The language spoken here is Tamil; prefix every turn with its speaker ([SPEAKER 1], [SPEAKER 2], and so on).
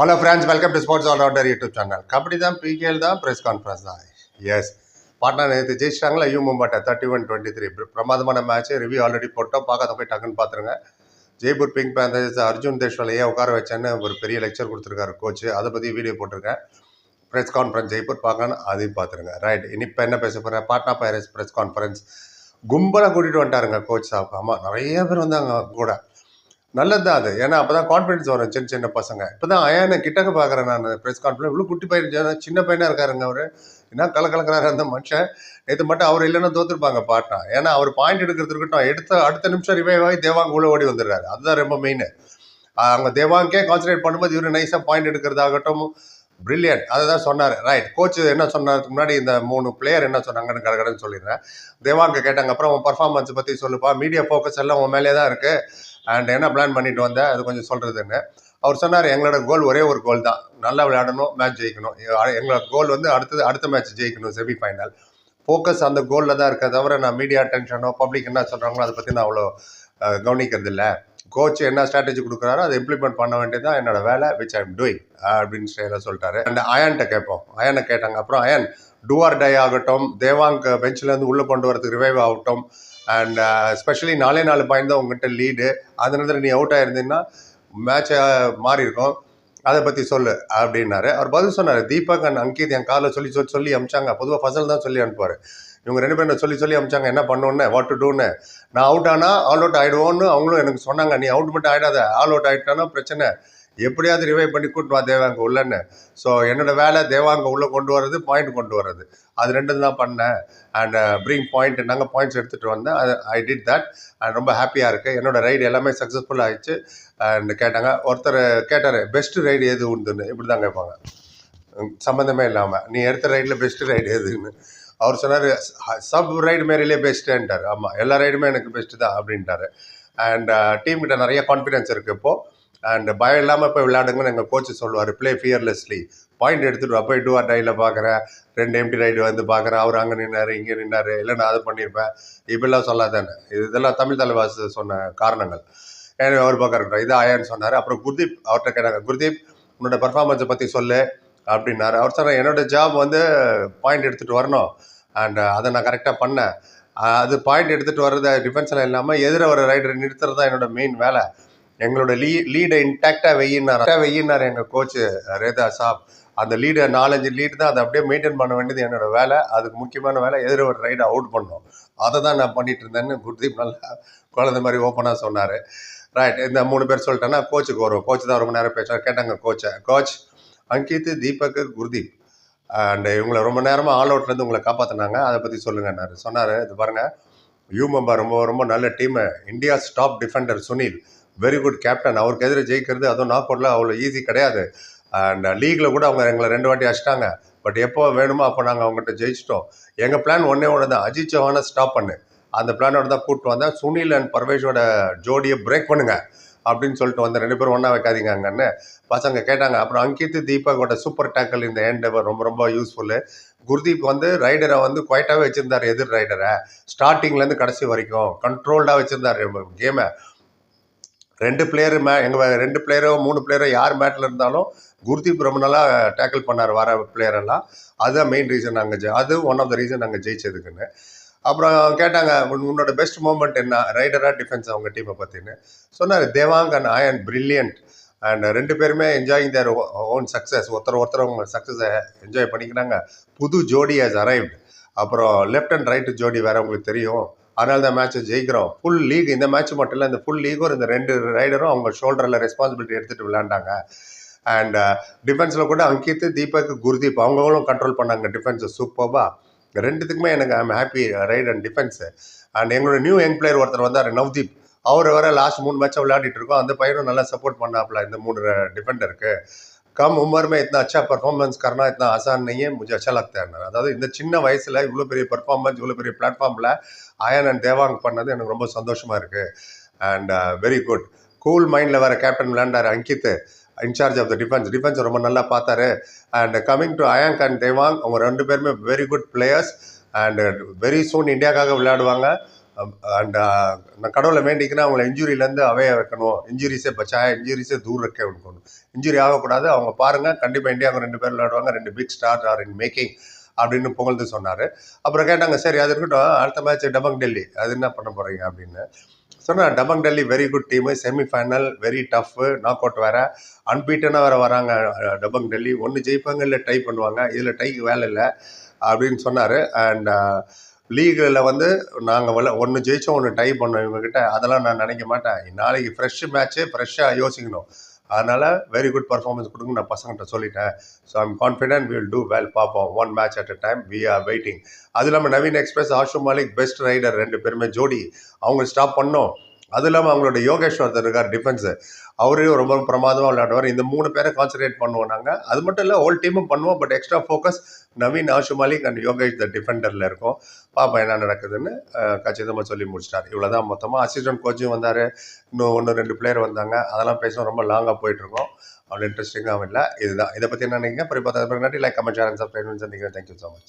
[SPEAKER 1] Hello friends welcome to sports all rounder YouTube channel kabaddi தான் பிகேல் தான் ப்ரெஸ் கான்ஃபரன்ஸ் தான். எஸ் பாட்னா நேற்று ஜெயிச்சிட்டாங்களா? யூ மும்பாட்டை தேர்ட்டி ஒன் டுவெண்ட்டி த்ரீ பிரமாதமான மேட்ச் ரிவ்யூ ஆல்ரெடி போட்டோம். பார்க்காத போய் டக்குன்னு பார்த்துருங்க. ஜெய்ப்பூர் பிங்க் பேந்தர்ஸ் அர்ஜுன் தேஷ்வாலையே உட்கார வச்சேன்னு ஒரு பெரிய லெக்சர் கொடுத்துருக்காரு கோச் அதை பற்றி வீடியோ போட்டிருக்கேன். ப்ரெஸ் கான்ஃபரன்ஸ் ஜெய்ப்பூர் பார்க்கணும் அதையும் பார்த்துருங்க. ரைட் இப்போ என்ன பேச போகிறேன் பாட்னா பைரஸ் ப்ரெஸ் கான்ஃபரன்ஸ் கும்பலாக கூட்டிகிட்டு வந்துட்டாருங்க கோச் சாப் ஆமாம் நிறைய பேர் வந்தாங்க கூட. நல்லது தான் அது. ஏன்னா அப்போ தான் கான்ஃபிடன்ஸ் வரும் சின்ன சின்ன பசங்க. இப்போ தான் அயானை கிட்டக்க பார்க்குறேன் நான் ப்ரெஸ் கான்ஃபரன்ஸ் இவ்வளோ குட்டி பையன் சின்ன பையனாக இருக்காருங்க அவர். என்ன கலக்கலக்கிறாரு அந்த மனுஷன். நேற்று மட்டும் அவர் இல்லைன்னா தோத்துருப்பாங்க பாட்னா ஏன்னா அவர் பாயிண்ட் எடுக்கிறது இருக்கட்டும் எடுத்த அடுத்த நிமிஷம் ரிவைவ் ஆகி தேவாங்க உள்ள ஓடி வந்துடுறாரு. அதுதான் ரொம்ப மெயின் அவங்க தேவாங்கே கான்சன்ட்ரேட் பண்ணும்போது இவர் நைஸாக பாயிண்ட் எடுக்கிறதாகட்டும் பிரில்லியன்ட் அதை தான் சொன்னார் ரைட் கோச் என்ன சொன்னதுக்கு முன்னாடி இந்த மூணு பிளேயர் என்ன சொன்னாங்கன்னு கடகடன்னு சொல்லிடுறேன். தேவாங்க கேட்டாங்க அப்புறம் உன் பர்ஃபார்மன்ஸ் பற்றி சொல்லுப்பா. மீடியா ஃபோக்கஸ் எல்லாம் உன் மேலே தான் இருக்குது அண்ட் என்ன பிளான் பண்ணிட்டு வந்தேன் அது கொஞ்சம் சொல்கிறதுன்னு அவர் சொன்னார் எங்களோட கோல் ஒரே ஒரு கோல் தான். நல்லா விளையாடணும் மேட்ச் ஜெயிக்கணும். எங்களோட கோல் வந்து அடுத்தது அடுத்த மேட்ச் ஜெயிக்கணும் செமி ஃபைனல் ஃபோக்கஸ் அந்த கோலில் தான் இருக்க தவிர நான் மீடியா டென்ஷனோ பப்ளிக் என்ன சொல்கிறாங்களோ அதை பற்றி நான் அவ்வளோ கவனிக்கிறது இல்லை கோச் என்ன ஸ்ட்ராட்டஜி கொடுக்குறாரோ அதை இம்ப்ளிமெண்ட் பண்ண வேண்டியது தான் என்னோட வேலை விச் ஐம் டூயிங் அப்படின்னு ஸ்டைலாக சொல்லிட்டாரு. அண்ட் அயான்கிட்ட கேட்போம். அயனை கேட்டாங்க. அப்புறம் அயன் டூஆர் டை ஆகட்டும். தேவாங்க பெஞ்சிலேருந்து உள்ளே கொண்டு வரதுக்கு ரிவைவ் ஆகட்டும். அண்ட் ஸ்பெஷலி நாலே நாலு பாயிண்ட் தான் உங்ககிட்ட லீடு அதனால நீ அவுட் ஆயிருந்தீங்கன்னா மேட்சை மாறி இருக்கும் அதை பற்றி சொல்லு அப்படின்னாரு. அவர் பதில் சொன்னார் தீபக் அண்ட் அங்கித் என் காலில் சொல்லி சொல்லி சொல்லி அமிச்சாங்க. பொதுவாக ஃபசல் தான் சொல்லி அனுப்புவார். இவங்க ரெண்டு பேரும் சொல்லி சொல்லி அமிச்சாங்க. என்ன பண்ணோன்னு வாட் டு டூன்னு நான் அவுட் ஆனால் ஆல் அவுட் ஆகிடுவோன்னு அவங்களும் எனக்கு சொன்னாங்க. நீ அவுட் மட்டும் ஆகிடாத ஆல் அவுட் ஆகிட்டானா பிரச்சனை. எப்படியாவது ரிவைவ் பண்ணி கூட்டு வா தேவாங்க உள்ளன்னு. ஸோ என்னோட வேலை தேவாங்க உள்ளே கொண்டு வர்றது பாயிண்ட் கொண்டு வர்றது. அது ரெண்டு தான் பண்ணேன். அண்ட் ப்ரீங் uh, பாயிண்ட் நாங்கள் பாயிண்ட்ஸ் எடுத்துகிட்டு வந்தேன். ஐ டிட் தட் அண்ட் ரொம்ப ஹாப்பியாக இருக்குது என்னோடய ரைடு எல்லாமே சக்ஸஸ்ஃபுல் ஆயிடுச்சு. அண்ட் கேட்டாங்க ஒருத்தர் கேட்டார் பெஸ்ட்டு ரைடு எது உண்டுன்னு? இப்படி தான் கேட்பாங்க சம்மந்தமே இல்லாமல் நீ எடுத்த ரைடில் பெஸ்ட்டு ரைடு எதுன்னு? அவர் சொன்னார் சப் ரைடு மாரிலே பெஸ்ட்டுன்ட்டார் ஆமாம் எல்லா ரைடுமே எனக்கு பெஸ்ட்டு தான் அப்படின்ட்டாரு. அண்ட் டீம் uh, கிட்ட நிறைய கான்ஃபிடென்ஸ் இருக்குது இப்போது அண்ட் பயம் இல்லாமல் போய் விளையாடுங்கன்னு எங்கள் கோச்சு சொல்லுவார். ப்ளே ஃபியர்லெஸ்லி பாயிண்ட் எடுத்துகிட்டு வா. போய் டூ ஆர் டையில் பார்க்குறேன் ரெண்டு எம்டி ரைடு வந்து பார்க்குறேன் அவர் அங்கே நின்னார் இங்கே நின்னார். இல்லை நான் அதை பண்ணியிருப்பேன் இப்படிலாம் சொல்லாதானே இது இதெல்லாம் தமிழ் தலைவாஸ் சொன்ன காரணங்கள். ஏன்னா அவர் பார்க்குறேன் இது ஆயான்னு சொன்னார். அப்புறம் குர்தீப் அவர்கிட்ட கேட்டாங்க குர்தீப் உன்னோட பர்ஃபார்மன்ஸை பற்றி சொல்லு. அப்படின்னாரு. அவர் சொன்னார் என்னோட ஜாப் வந்து பாயிண்ட் எடுத்துகிட்டு வரணும். அண்ட் அதை நான் கரெக்டாக பண்ணேன். அது பாயிண்ட் எடுத்துகிட்டு வர்றத டிஃபென்ஸில் இல்லாமல் எதிர ஒரு ரைடரை நிறுத்துறது தான் என்னோட மெயின் வேலை. எங்களோட லீ லீடை இன்டாக்டாக வெயின்னார் வெயின்னார் எங்கள் கோச்சு ரேதா சாப். அந்த லீடை நாலஞ்சு லீடு தான் அதை அப்படியே மெயின்டைன் பண்ண வேண்டியது என்னோட வேலை. அதுக்கு முக்கியமான வேலை எதிர ஒரு ரைடை அவுட் பண்ணோம். அதை தான் நான் பண்ணிட்டு இருந்தேன்னு குர்தீப் நல்லா குழந்தை மாதிரி ஓப்பனாக சொன்னார். ரைட் இந்த மூணு பேர் சொல்லிட்டேன்னா கோச்சுக்கு வரும். கோச் தான் ரொம்ப நேரம் பேசுவார். கேட்டாங்க கோச்சை கோச் அங்கித் தீபக் குர்தீப் அண்ட் இவங்களை ரொம்ப நேரமாக ஆல் அவுட்லேருந்து உங்களை காப்பாற்றினாங்க அதை பற்றி சொல்லுங்கன்னாரு சொன்னார் இது பாருங்கள் யூ மெம்பர் ரொம்ப ரொம்ப நல்ல team India's top defender Sunil. Very good captain அவருக்கு எதிர ஜெயிக்கிறது அதுவும் நாக் அவுட்ல அவ்வளோ ஈஸி கிடையாது. அண்ட் லீகில் கூட அவங்க எங்களை ரெண்டு வாட்டி அடிச்சிட்டாங்க. பட் எப்போ வேணுமோ அப்போ நாங்கள் அவங்ககிட்ட ஜெயிச்சிட்டோம். எங்கள் பிளான் ஒன்றே ஒன்று தான் அஜித் சவானை ஸ்டாப் பண்ணு. அந்த பிளானோட தான் கூப்பிட்டு வந்தேன். சுனில் அண்ட் பர்வேஷோட ஜோடியை பிரேக் பண்ணுங்க. அப்படின்னு சொல்லிட்டு வந்தேன். ரெண்டு பேரும் ஒன்றா வைக்காதீங்க அங்கன்னு பசங்க கேட்டாங்க. அப்புறம் அங்கித் தீபகோட சூப்பர் டேக்கல் இந்த எண்ட் ரொம்ப ரொம்ப யூஸ்ஃபுல்லு குர்தீப் வந்து ரைடரை வந்து குவைட்டாகவே வச்சுருந்தார் எதிர் ரைடரை ஸ்டார்டிங்லேருந்து கடைசி வரைக்கும் கண்ட்ரோல்டாக வச்சுருந்தார் கேமை ரெண்டு பிளேயர் மே எங்கள் ரெண்டு பிளேயரோ மூணு பிளேயரோ யார் மேட்டில் இருந்தாலும் குர்தீப் ரொம்ப நல்லா டேக்கிள் பண்ணார் வர பிளேயரெல்லாம் அதுதான் மெயின் ரீசன் நாங்கள் ஜெ அது ஒன் ஆஃப் த ரீசன் நாங்கள் ஜெயிச்சதுக்குன்னு. அப்புறம் கேட்டாங்க உன்னோட பெஸ்ட் மூமெண்ட் என்ன? ரைடராக டிஃபென்ஸ் அவங்க டீமை பற்றின்னு சொன்னார் Devang and Ayan brilliant and ரெண்டு பேருமே என்ஜாயிங் தேர் ஓன் சக்ஸஸ் ஒருத்தர் ஒருத்தர் அவங்க சக்ஸஸை என்ஜாய் பண்ணிக்கிறாங்க புது ஜோடி ஹஸ் அரைவ்ட் அப்புறம் லெஃப்ட் அண்ட் ரைட்டு ஜோடி வேறு உங்களுக்கு தெரியும். அதனால தான் மேட்ச்சை ஜெயிக்கிறோம். ஃபுல் லீக் இந்த மேட்ச் மட்டும் இல்லை இந்த ஃபுல் லீக்கும் இந்த ரெண்டு ரைடரும் அவங்க ஷோல்டரில் ரெஸ்பான்சிபிலிட்டி எடுத்துகிட்டு விளையாண்டாங்க. அண்ட் டிஃபென்ஸில் uh, கூட அங்கித் தீபக் குர்தீப் அவங்களும் கண்ட்ரோல் பண்ணாங்க டிஃபென்ஸை சூப்பர்வாக ரெண்டுத்துக்குமே எனக்கு I'm happy right and defence and எங்களோட நியூ யங் பிளேயர் ஒருத்தர் வந்தார் நவ்தீப். அவர் வர லாஸ்ட் மூணு மேட்சை விளையாடிட்டு இருக்கோம். அந்த பையனும் நல்லா சப்போர்ட் பண்ணாப்ல இந்த மூணு uh, டிஃபெண்டருக்கு कम उम्र में इतना अच्छा परफॉर्मेंस करना इतना आसान नहीं है मुझे अच्छा लगता है அதாவது இந்த சின்ன வயசுல இவ்வளோ பெரிய பர்ஃபார்மன்ஸ் இவ்வளோ பெரிய பிளாட்ஃபார்மில் ஆயன் அண்ட் தேவாங் பண்ணது எனக்கு ரொம்ப சந்தோஷமா இருக்கு அண்ட் வெரி குட் கூல் மைண்டில் வேற captain விளையாண்டார் Ankit incharge of the defence defence ரொம்ப நல்லா பார்த்தாரு and coming to Ayank and Devang அவங்க ரெண்டு பேருமே very good players and very soon இந்தியாக்காக விளையாடுவாங்க அண்ட் நான் கடவுளை வேண்டிக்கிறேன் அவங்கள இன்ஜுரியிலேருந்து அவைய வைக்கணும். இன்ஜுரிஸே பச்சாய இன்ஜுரிஸே தூர் வைக்க வைக்கணும். இன்ஜுரி ஆகக்கூடாது. அவங்க பாருங்கள் கண்டிப்பாக இந்தியாவுக்கு ரெண்டு பேர் விளையாடுவாங்க. ரெண்டு big star are in making அப்படின்னு புகழ்ந்து சொன்னார். அப்புறம் கேட்டாங்க சரி அது இருக்கட்டும். அடுத்த மேட்ச் டபங் டெல்லி. அது என்ன பண்ண போகிறீங்க அப்படின்னு. சொன்னால் Dabang Delhi very good team semifinal very tough knock out வேறு. அன்பீட்டனாக வேறு வராங்க டபங் டெல்லி. ஒன்று ஜெயிப்பாங்க இல்லை டை பண்ணுவாங்க. இதில் டைக்கு வேலை இல்லை. அப்படின்னு சொன்னார். அண்ட் லீகில் வந்து நாங்கள் விள ஒன்று ஜெயித்தோம் ஒன்று டை பண்ணோம் இவங்ககிட்ட. அதெல்லாம் நான் நினைக்க மாட்டேன். நாளைக்கு ஃப்ரெஷ் மேட்ச்சு ஃப்ரெஷ்ஷாக யோசிக்கணும். அதனால் வெரி குட் பர்ஃபார்மன்ஸ் கொடுங்க நான் பசங்கள்கிட்ட சொல்லிட்டேன். So I'm confident will do well பார்ப்போம். One match at a time we are waiting அது இல்லாமல் Naveen express Ashu Malik best raider ரெண்டு பேருமே ஜோடி. அவங்க ஸ்டாப் பண்ணோம். அது இல்லாமல் அவங்களோட யோகேஸ்வர் இருக்கார் டிஃபென்ஸு அவரையும் ரொம்ப பிரமாதமாக விளையாடுவார். இந்த மூணு பேரை கான்சன்ட்ரேட் பண்ணுவோம் நாங்கள் அது மட்டும் இல்லை ஹோல் டீமும் பண்ணுவோம். But extra focus Naveen Ashu Malik and Yogesh the டிஃபெண்டரில் இருக்கும். பாப்பா என்ன நடக்குதுன்னு கச்சிதமாக சொல்லி முடிச்சிட்டார். இவ்வளோ தான் மொத்தமாக அசிஸ்டன்ட் கோச்சும் வந்தார். இன்னும் ஒன்று ரெண்டு பிளேயர் வந்தாங்க. அதெல்லாம் பேசணும் ரொம்ப லாங்காக போயிட்டுருக்கோம். அவ்வளோ இன்ட்ரெஸ்டிங்காகவும் இல்லை. இதுதான். இதை பற்றி என்ன நினைக்கிறீங்க? அப்புறம் பார்த்தா நன்றி. லைக் கமெண்ட் சேனல் சப்ஸ்கிரைப் சந்திக்கிறேன். Thank you so much